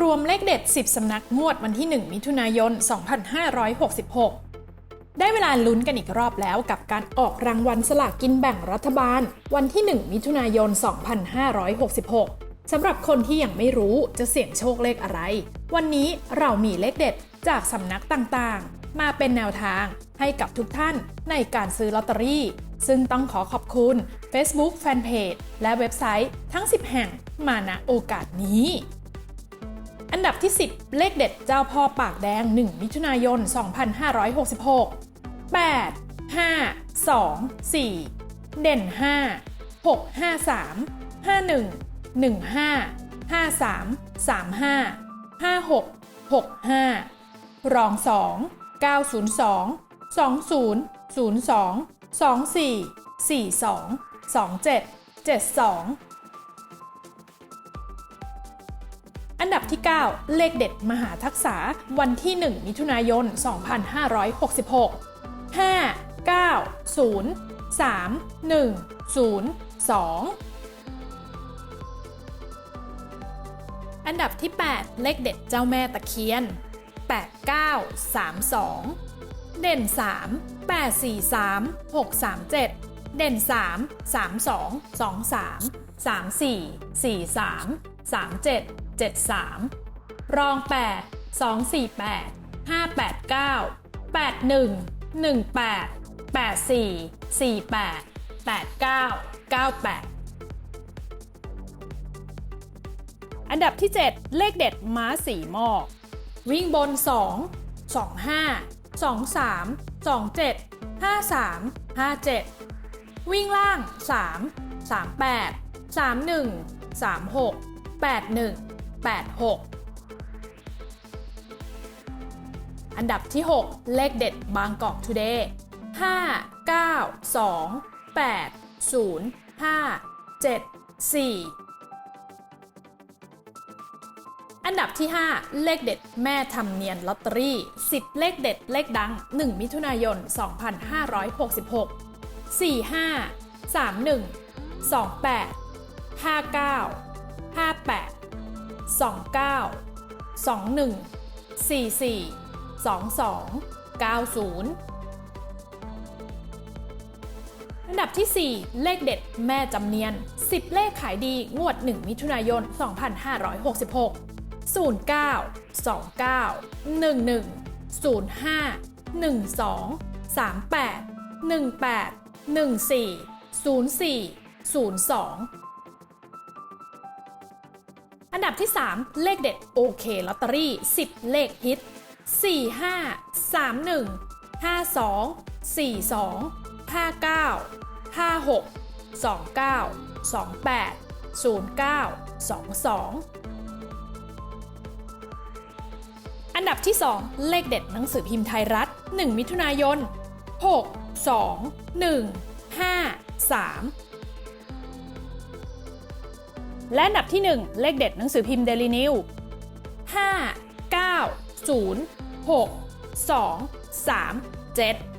รวมเลขเด็ด 10 สำนักงวดวันที่ 1 มิถุนายน 2566 ได้เวลาลุ้นกันอีกรอบแล้วกับการออกรางวัลสลากกินแบ่งรัฐบาล วันที่ 1 มิถุนายน 2566 สำหรับคนที่ยังไม่รู้จะเสี่ยงโชคเลขอะไร วันนี้เรามีเลขเด็ดจากสำนักต่างๆ มาเป็นแนวทางให้กับทุกท่านในการซื้อลอตเตอรี่ ซึ่งต้องขอขอบคุณ Facebook Fanpage และเว็บไซต์ทั้ง 10 แห่งมาณโอกาสนี้ อันดับที่ 10 เลขเด็ดเจ้าพ่อปากแดง 1 มิถุนายน 2566 8 5 2 4 เด่น 5 6 5 3 5 1 1 5 5 3 3 5 5 6 6 5 รอง 2 902 20 02 24 42 27 72 อันดับที่ 9 เลขเด็ดมหาทักษะวันที่ 1 มิถุนายน 2566 5 9 0 3 1 0 2 อันดับที่ 8 เลขเด็ดเจ้าแม่ตะเคียน 8 9 3 2 เด่น 3 8 4 3 6 3 7 เด่น 3 3 2 2 3 3773 รอง 8 2 4 8 5 8 9 8 1 1 8 8 4 4 8 8 9 9 8 อันดับที่ 7 เลขเด็ดม้าสีหมอกวิ่งบน 2 2 5 2 3 2 7 5 3 5 7 วิ่งล่าง 3 3 8 31 36 8 1 8 6 อันดับที่ 6 เลขเด็ดบางกอกทูเดย์5 9 2 8 0 5 7 4 อันดับที่ 5 เลขเด็ดแม่ทำเนียนลอตเตอรี่ 10 เลขเด็ดเลขดัง 1 มิถุนายน 2566 45 31 28 59 58 29 21 44 22 90 อันดับที่ 4 เลขเด็ดแม่จำเนียน 10 เลขขายดีงวด 1 มิถุนายน 2566 09 29 11 05 12 38 18 14 04 02 อันดับที่ 3 เลขเด็ดโอเคลอตเตอรี่ 10 เลขฮิต 45 31 52 42 59 56 29 28 09 22 อันดับที่ 2 เลขเด็ดหนังสือพิมพ์ไทยรัฐ 1 มิถุนายน 6 2 1 5 3 และอันดับที่ 1 เลขเด็ดหนังสือพิมพ์เดลินิว5 9 0 6 2 3 7